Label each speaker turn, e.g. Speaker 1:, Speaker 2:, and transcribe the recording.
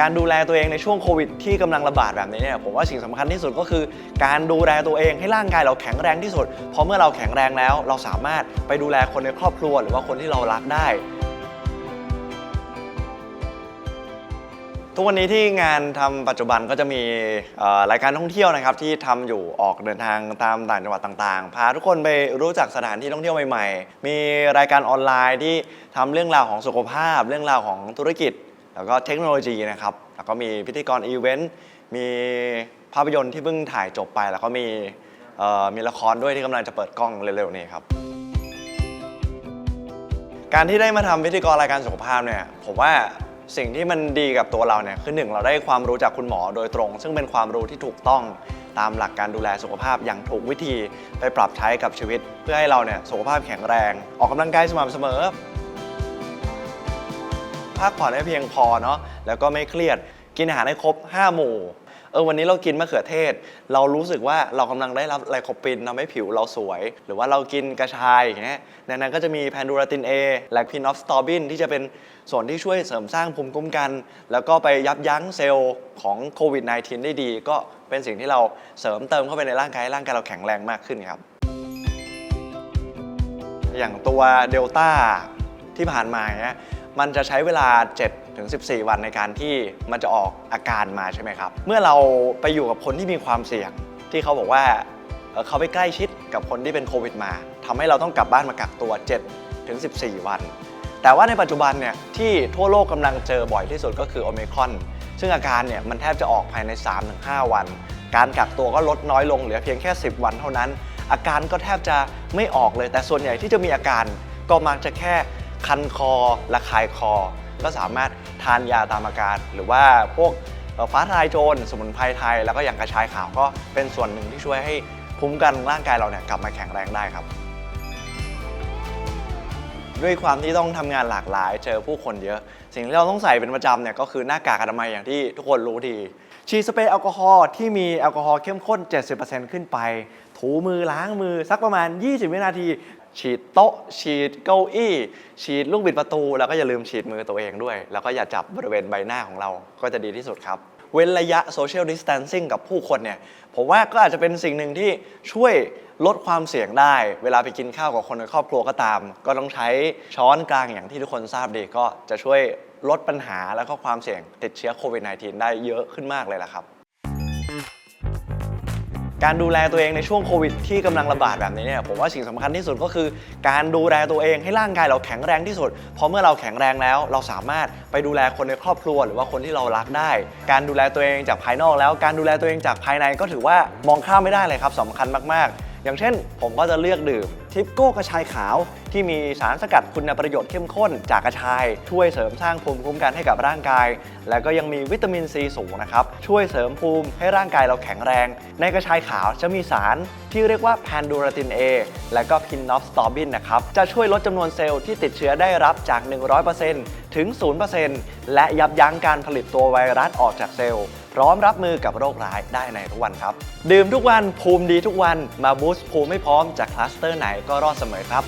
Speaker 1: การดูแลตัวเองในช่วงโควิดที่กำลังระบาดแบบนี้เนี่ยผมว่าสิ่งสำคัญที่สุดก็คือ การดูแลตัวเองให้ร่างกายเราแข็งแรงที่สุด เพราะเมื่อเราแข็งแรงแล้ว เราสามารถไปดูแลคนในครอบครัวหรือว่าคนที่เรารักได้ทุกวันนี้ที่งานทำปัจจุบันก็จะมีรายการท่องเที่ยวนะครับที่ทำอยู่ออกเดินทางตามต่างจังหวัดต่างๆ พาทุกคนไปรู้จักสถานที่ท่องเที่ยวใหม่ๆ มีรายการออนไลน์ที่ทำเรื่องราวของสุขภาพ เรื่องราวของธุรกิจ แล้วก็เทคโนโลยีนะครับ แล้วก็มีพิธีกรอีเวนต์ มีภาพยนตร์ที่เพิ่งถ่ายจบไป แล้วก็มีมีละครด้วยที่กำลังจะเปิดกล้องเร็วๆนี้ครับ การที่ได้มาทำพิธีกรรายการสุขภาพเนี่ย ผมว่าสิ่งที่มันดีกับตัวเราเนี่ยคือหนึ่งเราได้ความรู้จากคุณหมอโดยตรง ซึ่งเป็นความรู้ที่ถูกต้องตามหลักการดูแลสุขภาพอย่างถูกวิธีไปปรับใช้กับชีวิต เพื่อให้เราเนี่ยสุขภาพแข็งแรง ออกกำลังกายสม่ำเสมอ พักผ่อนให้เพียงพอเนาะแล้วก็ไม่เครียดกินอาหารให้ครบ 5 หมู่เออวันนี้เรากินมะเขือเทศ เรารู้สึกว่าเรากำลังได้รับไลโคปินทำให้ผิวเราสวย หรือว่าเรากินกระชายอย่างเงี้ยในนั้นก็จะมีแพนดูราติน A และพินอฟสตอบินที่จะเป็นส่วนที่ช่วยเสริมสร้างภูมิคุ้มกัน แล้วก็ไปยับยั้งเซลล์ของโควิด -19 ได้ดี ก็เป็นสิ่งที่เราเสริมเติมเข้าไปในร่างกายให้ร่างกายเราแข็งแรงมากขึ้นครับ อย่างตัวเดลต้าที่ผ่านมาเนี่ย มันจะใช้เวลา 7 ถึง 14 วันในการที่มันจะออกอาการมาใช่ไหมครับ เมื่อเราไปอยู่กับคนที่มีความเสี่ยง ที่เขาบอกว่าเขาไปใกล้ชิดกับคนที่เป็นโควิดมาทำให้เราต้องกลับบ้านมากักตัว 7 ถึง 14 วัน แต่ว่าในปัจจุบันเนี่ยที่ทั่วโลกกำลังเจอบ่อยที่สุดก็คือโอเมครอนซึ่งอาการเนี่ยมันแทบจะออกภายใน 3-5 วัน การกักตัวก็ลดน้อยลงเหลือเพียงแค่ 10 วันเท่านั้น อาการก็แทบจะไม่ออกเลย แต่ส่วนใหญ่ที่จะมีอาการก็มักจะแค่ คันคอระคายคอ ก็สามารถทานยาตามอาการ หรือว่าพวกฟ้าทลายโจรสมุนไพรไทย แล้วก็อย่างกระชายขาวก็เป็นส่วนหนึ่งที่ช่วยให้ภูมิคุ้มกันร่างกายเราเนี่ยกลับมาแข็งแรงได้ครับ ด้วยความที่ต้องทำงานหลากหลาย เจอผู้คนเยอะ สิ่งที่เราต้องใส่เป็นประจำเนี่ยก็คือหน้ากากอนามัยอย่างที่ทุกคนรู้ดีฉีดสเปรย์แอลกอฮอล์ที่มีแอลกอฮอล์เข้มข้น 70%ขึ้นไป ถูมือล้างมือสักประมาณ 20 วินาที ฉีดโต๊ะ ฉีดเก้าอี้ ฉีดลูกบิดประตู แล้วก็อย่าลืมฉีดมือตัวเองด้วย แล้วก็อย่าจับบริเวณใบหน้าของเราก็จะดีที่สุดครับ เว้นระยะโซเชียลดิสแตนซิ่งกับผู้คนเนี่ยผมว่าก็อาจจะเป็นสิ่งหนึ่งที่ช่วยลดความเสี่ยงได้ เวลาไปกินข้าวกับคนในครอบครัวก็ตาม ก็ต้องใช้ช้อนกลางอย่างที่ทุกคนทราบดีก็จะช่วยลดปัญหาแล้วก็ความเสี่ยงติดเชื้อโควิด -19 ได้เยอะขึ้นมากเลยล่ะครับ การดูแลตัวเองในช่วงโควิดที่กำลังระบาดแบบนี้เนี่ยผมว่าสิ่งสำคัญที่สุดก็คือ การดูแลตัวเองให้ร่างกายเราแข็งแรงที่สุด เพราะเมื่อเราแข็งแรงแล้ว เราสามารถไปดูแลคนในครอบครัวหรือว่าคนที่เรารักได้ การดูแลตัวเองจากภายนอกแล้ว การดูแลตัวเองจากภายในก็ถือว่ามองข้ามไม่ได้เลยครับสำคัญมากๆ อย่างเช่น ผมก็จะเลือกดื่มทิปโก้กระชายขาวที่มีสารสกัดคุณประโยชน์เข้มข้นจากกระชาย ช่วยเสริมสร้างภูมิคุ้มกันให้กับร่างกาย และก็ยังมีวิตามินซีสูงนะครับ ช่วยเสริมภูมิให้ร่างกายเราแข็งแรง ในกระชายขาวจะมีสารที่เรียกว่าแพนดูราติน A และก็พินนอฟสตอบินนะครับ จะช่วยลดจำนวนเซลล์ที่ติดเชื้อได้รับจาก 100%ถึง 0%และยับยั้งการผลิตตัวไวรัสออกจากเซลล์ ร้อมรับมือกับโรคร้ายได้ในทุกวันครับ ดื่มทุกวันภูมิดีทุกวันมาบูสต์ภูมิไม่พร้อมจากคลัสเตอร์ไหนก็รอดเสมอครับ